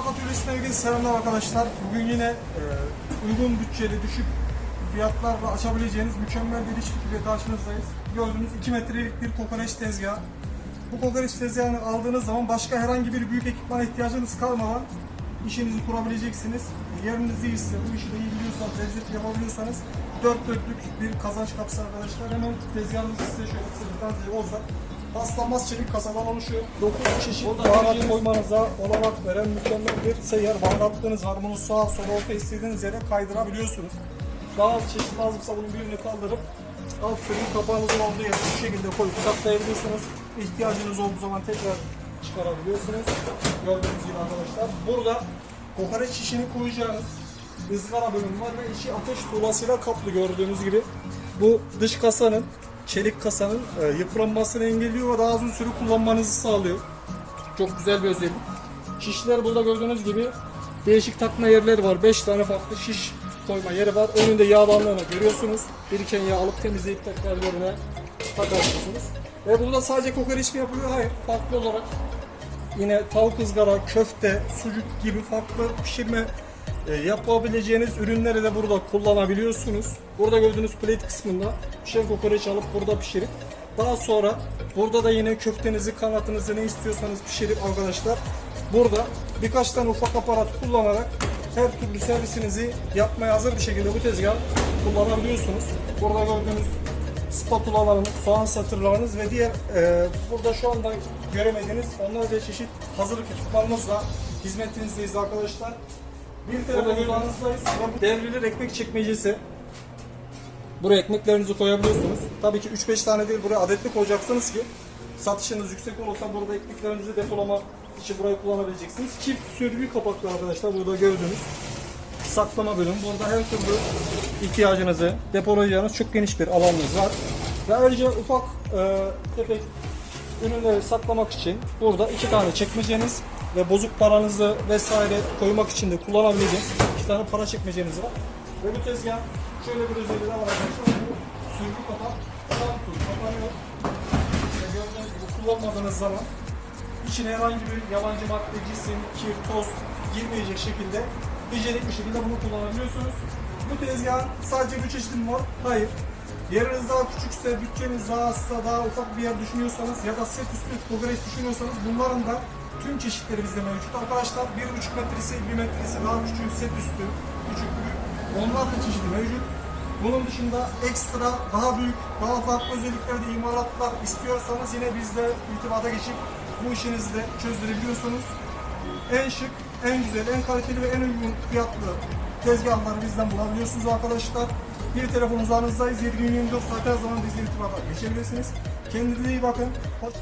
Ufak Atölyesi'ne ilgili selamlar arkadaşlar. Bugün yine e, uygun bütçeli, düşük fiyatlarla açabileceğiniz mükemmel bir iş fikriyle karşınızdayız. Gördüğünüz 2 metrelik bir kokoreç tezgahı. Bu kokoreç tezgahını aldığınız zaman başka herhangi bir büyük ekipmana ihtiyacınız kalmadan işinizi kurabileceksiniz. Yeriniz iyiyse, bu işi de iyi biliyorsanız, lezzet yapabiliyorsanız dört dörtlük bir kazanç kapısı arkadaşlar. Hemen tezgahımızı size şöyle kısa bir tanıtacak olsak. Paslanmaz çelik kasadan oluşuyor. 9 çeşit baharat koymanıza olanak veren mükemmel bir seyyar baharatlığınız var. Bunu sağa sola orta istediğiniz yere kaydırabiliyorsunuz. Daha az çeşit lazımsa bunun birini kaldırıp alt sürüm kapağınızın olduğu yere bu şekilde koyup saklayabilirsiniz. İhtiyacınız olduğu zaman tekrar çıkarabiliyorsunuz. Gördüğünüz gibi arkadaşlar. Burada kokoreç şişini koyacağınız ızgara bölümü var ve içi ateş tuğlasıyla kaplı gördüğünüz gibi. Bu dış kasanın, çelik kasanın e, yıpranmasını engelliyor ve daha uzun süre kullanmanızı sağlıyor. Çok güzel bir özellik. Şişler burada gördüğünüz gibi değişik takma yerleri var. 5 tane farklı şiş koyma yeri var. Önünde yağ bandını görüyorsunuz. Biriken yağı alıp temizleyip tekrar yerine takarsınız. Ve burada sadece kokoreç mi yapılıyor? Hayır. Farklı olarak yine tavuk ızgara, köfte, sucuk gibi farklı pişirme e, yapabileceğiniz ürünleri de burada kullanabiliyorsunuz. Burada gördüğünüz plate kısmında pişen kokoreç alıp burada pişirip daha sonra burada da yine köftenizi, kanatınızı ne istiyorsanız pişirip arkadaşlar burada birkaç tane ufak aparat kullanarak her türlü servisinizi yapmaya hazır bir şekilde bu tezgah kullanabiliyorsunuz. Burada gördüğünüz spatulalarınız, soğan satırlarınız ve diğer e, burada şu anda göremediğiniz onlarca çeşit hazırlık ekipmanımızla hizmetinizdeyiz arkadaşlar. Bir telefonunızdayız ve bu devrilir ekmek çekmecesi. Buraya ekmeklerinizi koyabiliyorsunuz. Tabii ki 3-5 tane değil buraya adetli koyacaksınız ki satışınız yüksek olursa burada ekmeklerinizi depolama için burayı kullanabileceksiniz. Çift sürgü kapaklı arkadaşlar burada gördüğünüz saklama bölümü. Burada her türlü ihtiyacınızı depolayacağınız çok geniş bir alanınız var. Ve ayrıca ufak e, tefek ürünleri saklamak için burada iki tane çekmeceniz ve bozuk paranızı vesaire koymak için de kullanabileceğiniz iki tane para çekmeceniz var. Ve bu tezgah şöyle bir özelliği de var arkadaşlar. Bu sürgü kapak tam tur kapanıyor. Gördüğünüz gibi kullanmadığınız zaman içine herhangi bir yabancı madde, cisim, kir, toz girmeyecek şekilde bir şekilde bunu kullanabiliyorsunuz. Bu tezgah sadece bir çeşidi mi var? Hayır. Yeriniz daha küçükse, bütçeniz daha azsa, daha ufak bir yer düşünüyorsanız ya da set üstü kokoreç düşünüyorsanız bunların da tüm çeşitleri bizde mevcut arkadaşlar. 1,5 metresi, 1 metresi, daha küçük, set üstü, küçük büyük. Onlar da çeşidi mevcut. Bunun dışında ekstra, daha büyük, daha farklı özelliklerde imalatlar istiyorsanız yine bizle irtibata geçip bu işinizi de çözdürebiliyorsunuz. En şık, en güzel, en kaliteli ve en uygun fiyatlı tezgahları bizden bulabiliyorsunuz arkadaşlar. Bir telefon uzağınızdayız. 7 gün 24 saat her zaman bizle irtibata geçebilirsiniz. Kendinize iyi bakın. Hoş